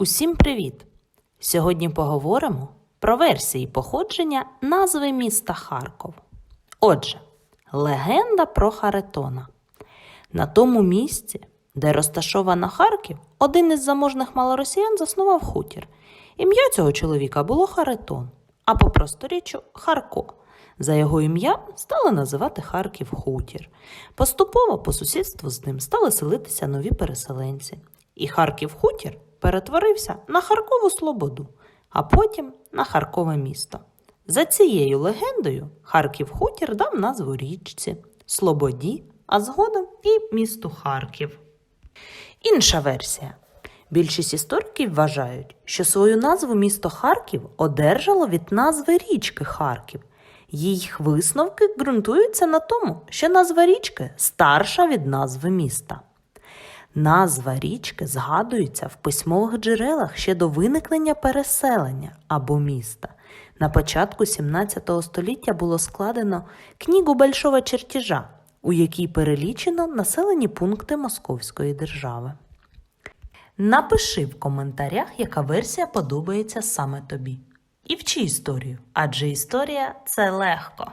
Усім привіт! Сьогодні поговоримо про версії походження назви міста Харков. Отже, легенда про Харитона. На тому місці, де розташована Харків, один із заможних малоросіян заснував хутір. Ім'я цього чоловіка було Харитон, а по просторіччю Харко. За його ім'я стали називати Харків хутір. Поступово по сусідству з ним стали селитися нові переселенці. І Харків хутір перетворився на Харкову Слободу, а потім на Харкове місто. За цією легендою Харків хутір дав назву річці, Слободі, а згодом і місту Харків. Інша версія. Більшість істориків вважають, що свою назву місто Харків одержало від назви річки Харків. Їх висновки ґрунтуються на тому, що назва річки старша від назви міста. Назва річки згадується в письмових джерелах ще до виникнення переселення або міста. На початку 17 століття було складено книгу Большого чертежа, у якій перелічено населені пункти Московської держави. Напиши в коментарях, яка версія подобається саме тобі. І вчи історію, адже історія це легко.